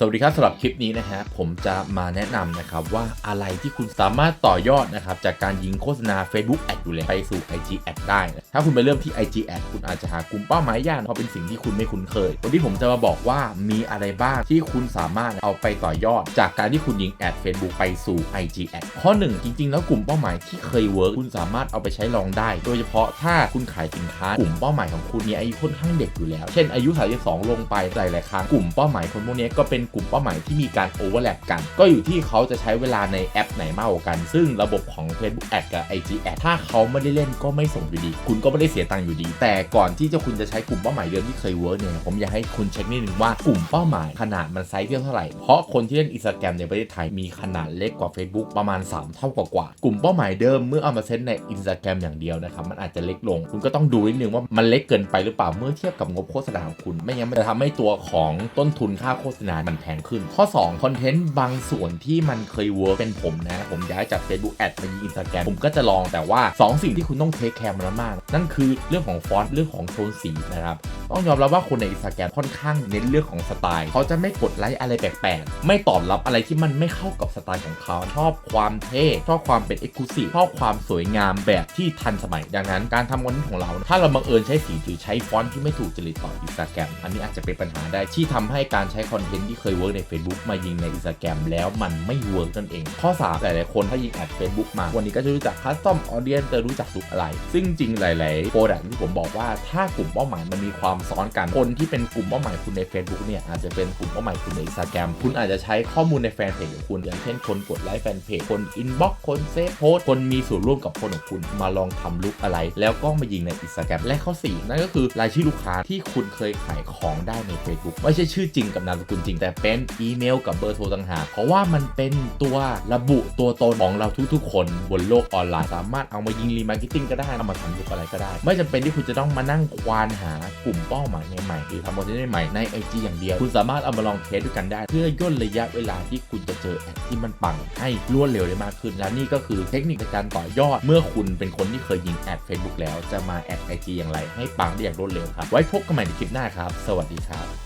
สวัสดีครับสำหรับคลิปนี้นะฮะผมจะมาแนะนำนะครับว่าอะไรที่คุณสามารถต่อยอดนะครับจากการยิงโฆษณา Facebook Ad อยู่แล้วไปสู่ IG Ad ได้นะ ถ้าคุณไปเริ่มที่ IG Ad คุณอาจจะหากลุ่มเป้าหมายยากเพราะเป็นสิ่งที่คุณไม่คุ้นเคย วันนี้ผมจะมาบอกว่ามีอะไรบ้างที่คุณสามารถเอาไปต่อยอด จากการที่คุณยิงแอด Facebook ไปสู่ IG Ad ข้อหนึ่งจริง ๆ แล้วกลุ่มเป้าหมายที่เคยเวิร์กคุณสามารถเอาไปใช้ลองได้ โดยเฉพาะถ้าคุณขายสินค้ากลุ่มเป้าหมายของคุณมีอายุค่อนข้างเด็กอยู่แล้ว เช่นอายุ 32 ลงไปหลายๆครั้งกลุ่มเป้าหมายคนพวกนี้ก็เป็นกลุ่มเป้าหมายที่มีการโอเวอร์แลปกัน ก็อยู่ที่เขาจะใช้เวลาในแอปไหนมากกว่ากัน ซึ่งระบบของ Facebook Ad กับ IG Ad ถ้าเขาไม่ได้เล่นก็ไม่ส่งอยู่ดีคุณก็ไม่ได้เสียตังค์อยู่ดี แต่ก่อนที่จะคุณจะใช้กลุ่มเป้าหมายเดิมที่เคยเวิร์กเนี่ยผมอยากให้คุณเช็คนิดนึงว่ากลุ่มเป้าหมายขนาดมันไซส์เท่าไหร่เพราะคนที่เล่นอินสตาแกรมในประเทศไทยมีขนาดเล็กกว่า Facebook ประมาณ 3 เท่ากว่ากลุ่มเป้าหมายเดิมเมื่อเอามาเซตในอินสตาแกรมอย่างเดียวนะครับมันอาจจะเล็กลง คุณก็ต้องดูนิดนึงว่ามันเล็กเกินไปหรือเปล่าเมื่อเทียบกับงบโฆษณาของคุณ ไม่งั้นมันจะทำให้ตัวของต้นทุนค่าโฆษณา มันแพงขึ้น ข้อ2คอนเทนต์บางส่วนที่มันเคยเวิร์กเป็นผมนะผมย้ายจาก Facebook Ad มายิงอินสตาแกรมผมก็จะลองแต่ว่า 2 สิ่งที่คุณต้องเทคแคร์มันมากนั่นคือเรื่องของฟอนต์เรื่องของโทนสีนะครับ ต้องยอมรับว่าคนในอินสตาแกรมค่อนข้างเน้นเรื่องของสไตล์ เขาจะไม่กดไลค์อะไรแปลกๆ ไม่ตอบรับอะไรที่มันไม่เข้ากับสไตล์ของเขา ชอบความเท่ชอบความเป็นเอกลูซีฟชอบความสวยงามแบบที่ทันสมัย ดังนั้น การทำคอนเทนต์ของเรา ถ้าเราบังเอิญใช้สีหรือใช้ฟอนต์ที่ไม่ถูกจริตต่ออินสตาแกรมอันนี้อาจจะเป็นปัญหาได้ที่ทำให้การใช้คอนเทนต์ที่เคยเวิร์กใน Facebook มายิงในอินสตาแกรมแล้วมันไม่เวิร์กนั่นเอง ข้อ3หลายๆคนถ้ายิงแอด Facebook มา วันนี้ก็จะรู้จักคัสตอมออเดียนจะรู้จักลุกอะไร ซึ่งจริงหลาย ๆ โปรดักที่ผมบอกว่าถ้ากลุ่มเป้าหมายมันมีความซ้อนกันคนที่เป็นกลุ่มเป้าหมายคุณใน Facebook เนี่ยอาจจะเป็นกลุ่มเป้าหมายคุณใน Instagram คุณอาจจะใช้ข้อมูลในแฟนเพจของคุณ อย่างเช่นคนกดไลค์แฟนเพจคนอินบ็อกคนเซฟโพสคนมีส่วนร่วมกับคนของคุณมาลองทำลุกอะไร แล้วก็มายิงใน Instagram และข้อสี่นั่นก็คือรายชื่อลูกค้าที่คุณเคยขายของได้ใน Facebook ไม่ใช่ชื่อจริงกับนามสกุลจริง แต่เป็นอีเมลกับเบอร์โทรต่างหากเพราะว่ามันเป็นตัวระบุตัวตนของเราทุกๆ คนบนโลกออนไลน์สามารถเอามายิงรีมาร์เก็ตติ้งก็ได้เอามาทำลุกอะไรก็ได้ ไม่จำเป็นที่คุณจะต้องมานั่งควานหากลุ่มเป้าหมายใหม่ๆหรือทำคอนเทนต์ใหม่ใน IG อย่างเดียว คุณสามารถเอามาลองเทสด้วยกันได้ เพื่อย่นระยะเวลาที่คุณจะเจอแอดที่มันปังให้รวดเร็วได้มากขึ้น และนี่ก็คือเทคนิคในการต่อยอด เมื่อคุณเป็นคนที่เคยยิงแอด Facebook แล้วจะมาแอด IG อย่างไร ให้ปังได้อย่างรวดเร็วครับไว้พบกันใหม่ในคลิปหน้าครับ สวัสดีครับ